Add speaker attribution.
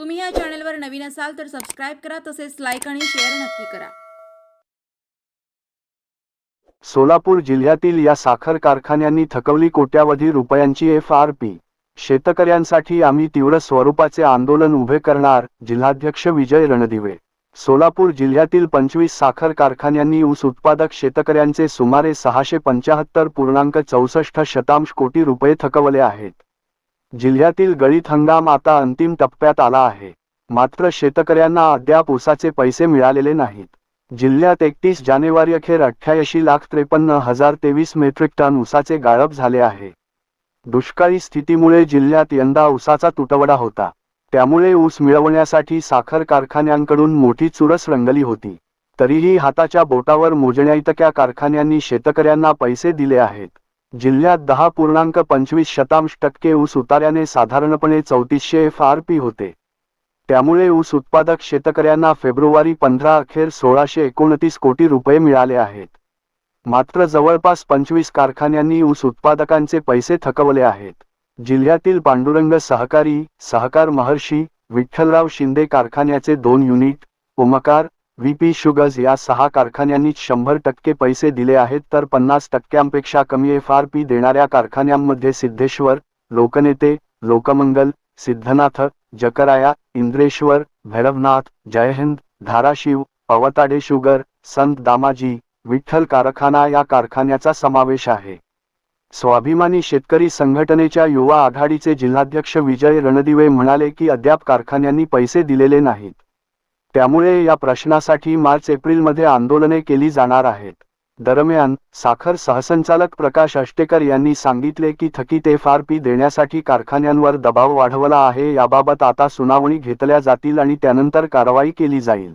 Speaker 1: तुम्ही या चॅनलवर नवीन असाल तर सबस्क्राईब करा तसेच लाईक आणि शेअर नक्की करा.
Speaker 2: सोलापूर जिल्ह्यातील या साखर कारखान्यांनी थकवली कोट्यावधी रुपयांची एफ आर पी. शेतकऱ्यांसाठी आम्ही तीव्र स्वरूपाचे आंदोलन उभे करणार जिल्हाध्यक्ष विजय रणदिवे. सोलापूर जिल्ह्यातील पंचवीस साखर कारखान्यांनी ऊस उत्पादक शेतकऱ्यांचे सुमारे सहाशे पंचाहत्तर पूर्णांक चौसष्ट शतांश कोटी रुपये थकवले आहेत. जिल्ह्यातील गळीत हंगाम आता अंतिम टप्प्यात आला आहे. मात्र शेतकऱ्यांना अद्याप ऊसाचे पैसे मिळालेले नाहीत. जिल्ह्यात एकतीस जानेवारी अखेर अठ्ठ्याऐंशी लाख त्रेपन्न हजार तेवीस मेट्रिक टन ऊसाचे गाळप झाले आहे. दुष्काळी स्थितीमुळे जिल्ह्यात यंदा ऊसाचा तुटवडा होता. त्यामुळे ऊस मिळवण्यासाठी साखर कारखान्यांकडून मोठी चुरस रंगली होती. तरीही हाताच्या बोटावर मोजण्याइतक्या कारखान्यांनी शेतकऱ्यांना पैसे दिले आहेत. जिल्ह्यात दहा पूर्णांक पंचवीस शतांश टक्के ऊस उतार्याने साधारणपणे चौतीसशे एफ आर पी होते. त्यामुळे ऊस उत्पादक शेतकऱ्यांना फेब्रुवारी पंधरा अखेर सोळाशे एकोणतीस कोटी रुपये मिळाले आहेत. मात्र जवळपास पंचवीस कारखान्यांनी ऊस उत्पादकांचे पैसे थकवले आहेत. जिल्ह्यातील पांडुरंग सहकारी सहकार महर्षी विठ्ठलराव शिंदे कारखान्याचे दोन युनिट ओमकार व्हीपी शुगर्स या सहा कारखान्यांनी शंभर टक्के पैसे दिले आहेत तर पन्नास टक्क्यांपेक्षा कमी एफ आर पी देणाऱ्या कारखान्यांमध्ये सिद्धेश्वर लोकनेते लोकमंगल सिद्धनाथ जकराया इंद्रेश्वर भैरवनाथ जयहिंद धाराशिव पवताडे शुगर संत दामाजी विठ्ठल कारखाना या कारखान्याचा समावेश आहे. स्वाभिमानी शेतकरी संघटनेच्या युवा आघाडीचे जिल्हाध्यक्ष विजय रणदिवे म्हणाले की अद्याप कारखान्यांनी पैसे दिलेले नाहीत. त्यामुळे या प्रश्नासाठी मार्च एप्रिलमध्ये आंदोलने केली जाणार आहेत. दरम्यान साखर सहसंचालक प्रकाश अष्टेकर यांनी सांगितले की थकीत एफ आर पी देण्यासाठी कारखान्यांवर दबाव वाढवला आहे याबाबत आता सुनावणी घेतल्या जातील आणि त्यानंतर कारवाई केली जाईल.